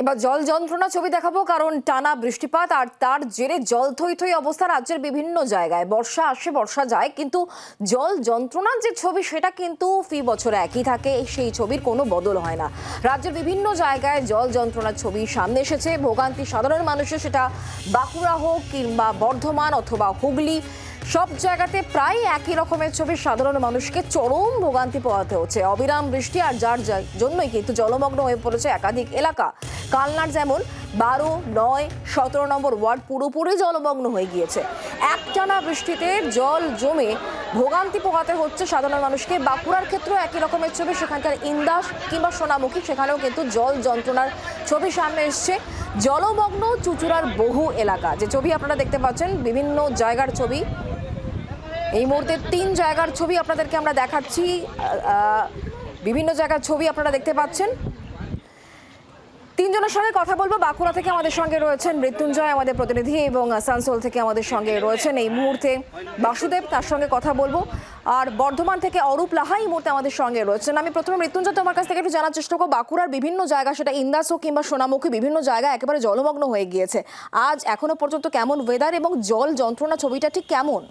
এবার জল যন্ত্রণা ছবি দেখাবো, কারণ টানা বৃষ্টিপাত আর তার জেরে জল থই থই অবস্থা রাজ্যের বিভিন্ন জায়গায়। বর্ষা আসে, বর্ষা যায়, কিন্তু জল যন্ত্রণার যে ছবি, সেটা কিন্তু ফি বছরে একই থাকে, সেই ছবির কোনো বদল হয় না। রাজ্যের বিভিন্ন জায়গায় জল যন্ত্রণার ছবি সামনে এসেছে, ভোগান্তি সাধারণ মানুষের সেটা বাঁকুড়া হোক কিংবা বর্ধমান অথবা হুগলি। সব জায়গাতে প্রায় একই রকমের ছবি সাধারণ মানুষকে চরম ভোগান্তি পোহাতে হচ্ছে। অবিরাম বৃষ্টি আর যার জন্যই কিন্তু জলমগ্ন হয়ে পড়েছে একাধিক এলাকা। কালনার যেমন বারো, নয়, সতেরো নম্বর ওয়ার্ড পুরোপুরি জলমগ্ন হয়ে গিয়েছে। একটানা বৃষ্টিতে জল জমে ভোগান্তি পোহাতে হচ্ছে সাধারণ মানুষকে। বাঁকুড়ার ক্ষেত্রেও একই রকমের ছবি, সেখানকার ইন্দাস কিংবা সোনামুখী, সেখানেও কিন্তু জল যন্ত্রণার ছবি সামনে এসছে। জলমগ্ন চুচুড়ার বহু এলাকা। যে ছবি আপনারা দেখতে পাচ্ছেন, বিভিন্ন জায়গার ছবি। এই মুহূর্তে তিন জায়গার ছবি আপনাদেরকে আমরা দেখাচ্ছি। বিভিন্ন জায়গার ছবি আপনারা দেখতে পাচ্ছেন। তিনজনের সঙ্গে কথা বলব। বাঁকুড়া থেকে আমাদের সঙ্গে রয়েছেন মৃত্যুঞ্জয়, আমাদের প্রতিনিধি, এবং আসানসোল থেকে আমাদের সঙ্গে রয়েছেন এই মুহূর্তে বাসুদেব, তার সঙ্গে কথা বলব। আর বর্ধমান থেকে অরূপ লাহা এই মুহূর্তে আমাদের সঙ্গে রয়েছেন। আমি প্রথমে মৃত্যুঞ্জয় তোমার কাছ থেকে একটু জানার চেষ্টা করব। বাঁকুড়ার বিভিন্ন জায়গা, সেটা ইন্দাস হোক কিংবা সোনামুখী, বিভিন্ন জায়গা একেবারে জলমগ্ন হয়ে গিয়েছে। আজ এখনও পর্যন্ত কেমন ওয়েদার এবং জল যন্ত্রণা, ছবিটা ঠিক কেমন?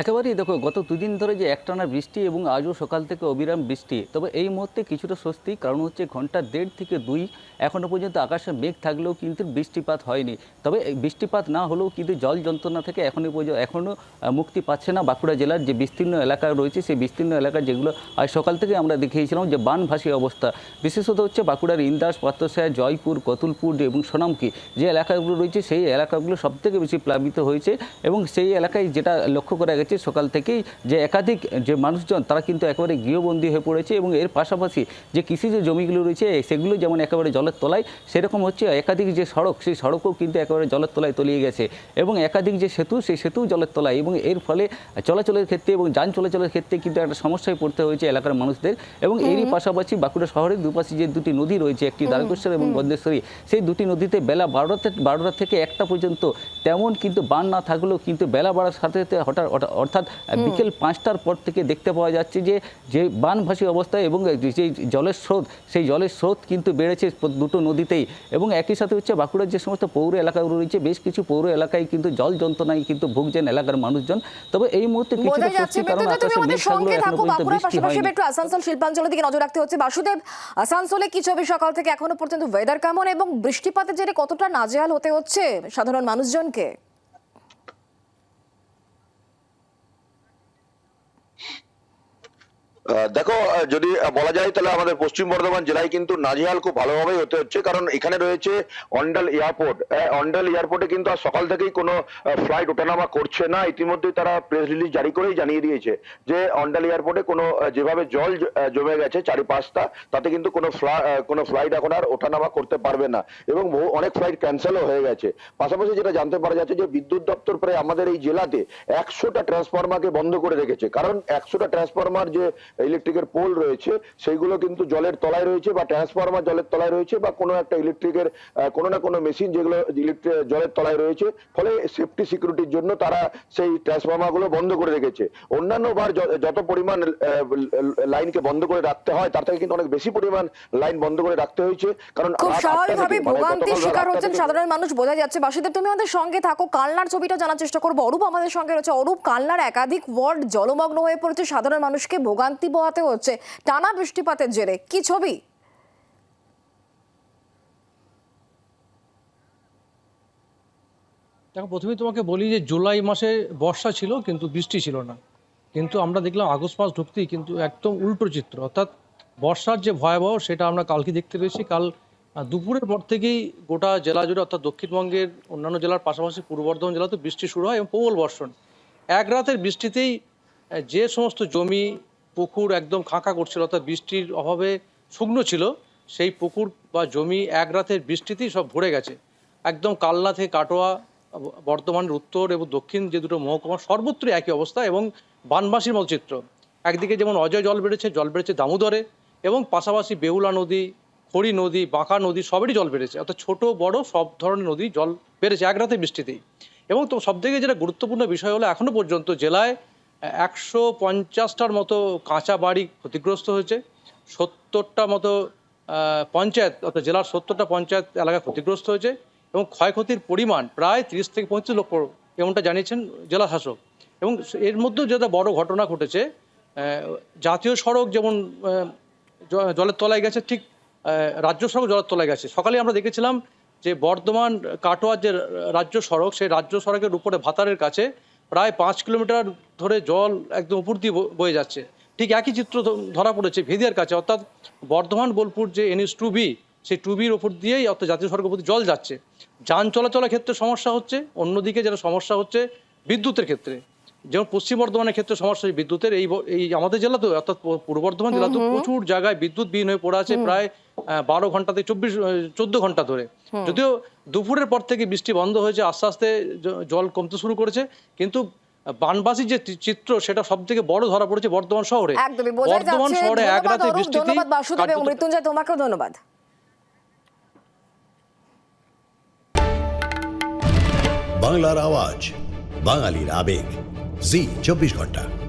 একেবারেই দেখো, গত দুদিন ধরে যে একটানা বৃষ্টি এবং আজও সকাল থেকে অবিরাম বৃষ্টি, তবে এই মুহূর্তে কিছুটা স্বস্তি, কারণ হচ্ছে ঘণ্টা দেড় থেকে দুই এখনও পর্যন্ত আকাশে মেঘ থাকলেও কিন্তু বৃষ্টিপাত হয়নি। তবে বৃষ্টিপাত না হলেও কিন্তু জল যন্ত্রণা থেকে এখনও পর্যন্ত এখনও মুক্তি পাচ্ছে না বাঁকুড়া জেলার যে বিস্তীর্ণ এলাকা রয়েছে, সেই বিস্তীর্ণ এলাকা যেগুলো আজ সকাল থেকে আমরা দেখিয়েছিলাম যে বানভাসী অবস্থা। বিশেষত হচ্ছে বাঁকুড়ার ইন্দাস পাত্রসায়া জয়পুর, কতুলপুর এবং সোনামকি যে এলাকাগুলো রয়েছে, সেই এলাকাগুলো সবথেকে বেশি প্লাবিত হয়েছে এবং সেই এলাকায় যেটা লক্ষ্য করা গেছে সকাল থেকেই যে একাধিক যে মানুষজন তারা কিন্তু একেবারে গৃহবন্দী হয়ে পড়েছে এবং এর পাশাপাশি যে কৃষিজ জমিগুলো রয়েছে সেগুলো যেমন একেবারে জলের তলায় সেরকম হচ্ছে একাধিক যে সড়ক সেই সড়কও কিন্তু একেবারে জলের তলায় তলিয়ে গেছে এবং একাধিক যে সেতু সেই সেতুও জলের তলায় এবং এর ফলে চলাচলের ক্ষেত্রে এবং যান চলাচলের ক্ষেত্রে কিন্তু একটা সমস্যায় পড়তে হয়েছে এলাকার মানুষদের এবং এরই পাশাপাশি বাঁকুড়া শহরের দুপাশে যে দুটি নদী রয়েছে একটি দ্বারকেশ্বর এবং বন্দেশ্বরী সেই দুটি নদীতে বেলা বারোটা বারোটা থেকে একটা পর্যন্ত তেমন কিন্তু বান না থাকলেও কিন্তু বেলা বাড়ার সাথে সাথে হঠাৎ হঠাৎ- অর্থাৎ বিকেল পাঁচটার পর থেকে দেখতে পাওয়া যাচ্ছে যে যে বানভাসী অবস্থায় এবং যে জলের স্রোত সেই জলের স্রোত কিন্তু বেড়েছে দুটো নদীতেই। এবং একই সাথে হচ্ছে বাঁকুড়ার যে সমস্ত পৌর এলাকাগুলো রয়েছে বেশ কিছু পৌর এলাকায় কিন্তু জল যন্ত্রণায় কিন্তু ভুগছেন এলাকার মানুষজন। তবে এই মুহূর্তে কিছুটা স্বস্তি কারণ আকাশে মেঘ থাকলেও এখনও থাকো পর্যন্ত বৃষ্টি হয়নি। একটু আসানসোল শিল্পাঞ্চলের দিকে নজর রাখতে হচ্ছে। বাসুদেব আসানসোলে কি ছবি সকাল থেকে এখনও পর্যন্ত ওয়েদার কেমন এবং বৃষ্টিপাতের জেরে কতটা নাজেহাল হতে হচ্ছে সাধারণ মানুষজনকে? দেখো যদি বলা যায় তাহলে আমাদের পশ্চিম বর্ধমান জেলায় কিন্তু নাজিহাল খুব ভালোভাবেই হতে হচ্ছে। কারণ এখানে রয়েছে অন্ডাল এয়ারপোর্ট। অন্ডাল এয়ারপোর্টে কিন্তু আর সকাল থেকেই কোনো ফ্লাইট ওঠানামা করছে না। ইতিমধ্যেই তারা প্রেস রিলিজ জারি করেই জানিয়ে দিয়েছে যে অন্ডাল এয়ারপোর্টে কোনো যেভাবে জল জমে গেছে চারিপাশটা, তাতে কিন্তু কোনো কোনো ফ্লাইট এখন আর ওঠানামা করতে পারবে না। এবং বহু, অনেক ফ্লাইট ক্যান্সেলও হয়ে গেছে। পাশাপাশি যেটা জানতে পারা যাচ্ছে যে বিদ্যুৎ দপ্তর প্রায় আমাদের এই জেলাতে একশোটা ট্রান্সফরমারকে বন্ধ করে রেখেছে। কারণ একশোটা ট্রান্সফরমার যে ইলেকট্রিকের পোল রয়েছে সেইগুলো কিন্তু জলের তলায় রয়েছে বা ট্রান্সফরমার জলের তলায় রয়েছে বা কোনো একটা ইলেকট্রিকের কোনো না কোনো মেশিন যেগুলো ইলেকট্রিক জলের তলায় রয়েছে। ফলে সেফটি সিকিউরিটির জন্য তারা সেই ট্রান্সফরমারগুলো বন্ধ করে রেখেছে। অন্যান্য বার যত পরিমাণ লাইনকে বন্ধ করে রাখতে হয় তার থেকে কিন্তু অনেক বেশি পরিমাণ লাইন বন্ধ করে রাখতে হয়েছে। কারণ খুব স্বাভাবিকভাবে ভোগান্তির শিকার হচ্ছেন সাধারণ মানুষ বোঝা যাচ্ছে। বাসুদেব তুমি আমাদের সঙ্গে থাকো কালনার ছবিটা জানার চেষ্টা করব। অরূপ আমাদের সঙ্গে রয়েছে। অরূপ কালনার একাধিক ওয়ার্ড জলমগ্ন হয়ে পড়েছে সাধারণ মানুষকে ভোগান্তি পোহাতে হচ্ছে, টানা বৃষ্টিপাতের জেরে। কি ছবি? দেখো, প্রথমেই তোমাকে বলি যে জুলাই মাসে বর্ষা ছিল, কিন্তু বৃষ্টি ছিল না। কিন্তু আমরা দেখলাম আগস্ট মাস ঢুকতেই কিন্তু একদম উল্টো চিত্র। অর্থাৎ বর্ষার যে ভয়াবহ, সেটা আমরা কালকে দেখতে পেয়েছি। কাল দুপুরের পর থেকেই গোটা জেলা জুড়ে, অর্থাৎ দক্ষিণবঙ্গের অন্যান্য জেলার পাশাপাশি পূর্ব বর্ধমান জেলাতে বৃষ্টি শুরু হয় এবং প্রবল বর্ষণ। এক রাতের বৃষ্টিতেই যে সমস্ত জমি পুকুর একদম খাঁকা করছিল, অর্থাৎ বৃষ্টির অভাবে শুকনো ছিল। সেই পুকুর বা জমি এক রাতের বৃষ্টিতেই সব ভরে গেছে। একদম কালনা থেকে কাটোয়া, বর্ধমানের উত্তর এবং দক্ষিণ যে দুটো মহকুমা সর্বত্রই একই অবস্থা এবং বানবাসীর মতো চিত্র একদিকে যেমন অজয় জল বেড়েছে জল বেড়েছে দামোদরে এবং পাশাপাশি বেহুলা নদী, খড়ি নদী, বাঁকা নদী সবেরই জল বেড়েছে। অর্থাৎ ছোট, বড় সব ধরনের নদী জল বেড়েছে এক রাতে বৃষ্টিতেই। এবং তো সবথেকে যেটা গুরুত্বপূর্ণ বিষয় হলো এখনও পর্যন্ত জেলায় একশো পঞ্চাশটার মতো কাঁচা বাড়ি ক্ষতিগ্রস্ত হয়েছে, সত্তরটা মতো পঞ্চায়েত, অর্থাৎ জেলার সত্তরটা পঞ্চায়েত এলাকা ক্ষতিগ্রস্ত হয়েছে এবং ক্ষয়ক্ষতির পরিমাণ প্রায় তিরিশ থেকে পঁয়ত্রিশ লক্ষ এমনটা জানিয়েছেন জেলা শাসক। এবং এর মধ্যেও যেটা বড় ঘটনা ঘটেছে জাতীয় সড়ক যেমন জলের তলায় গেছে, ঠিক রাজ্য সড়ক জলের তলায় গেছে। সকালে আমরা দেখেছিলাম যে বর্ধমান কাটোয়ার যে রাজ্য সড়ক, সেই রাজ্য সড়কের উপরে ভাতারের কাছে প্রায় পাঁচ কিলোমিটার ধরে জল একদম উপর দিয়ে বয়ে যাচ্ছে। ঠিক একই চিত্র ধরা পড়েছে ভেদিয়ার কাছে। অর্থাৎ বর্ধমান বোলপুর যে এনএস টু বি, সেই টু বির ওপর দিয়েই অর্থাৎ জাতীয় সড়কের প্রতি জল যাচ্ছে। যান চলাচলের ক্ষেত্রে সমস্যা হচ্ছে, অন্যদিকে যেটা সমস্যা হচ্ছে বিদ্যুতের ক্ষেত্রে। যেমন পশ্চিম বর্ধমানের ক্ষেত্রে সমস্যা বিদ্যুতের এই এই আমাদের জেলাতেও অর্থাৎ পূর্ব বর্ধমান জেলাতেও প্রচুর জায়গায় বিদ্যুৎ বিহীন হয়ে পড়ে আছে প্রায় বারো ঘণ্টা থেকে চব্বিশ চোদ্দ ঘণ্টা ধরে। যদিও দুপুরের পর থেকে বৃষ্টি বন্ধ হয়েছে আস্তে আস্তে জল কমতে শুরু করেছে কিন্তু বানবাসীর যে চিত্র সেটা সব থেকে বড় ধরা পড়েছে বর্ধমান শহরে। বর্ধমান শহরে এক রাতে বৃষ্টিতে মৃত্যুঞ্জয় তোমাকেও ধন্যবাদ। বাংলার আওয়াজ বাঙালির আবেগ। জি চব্বিশ ঘণ্টা।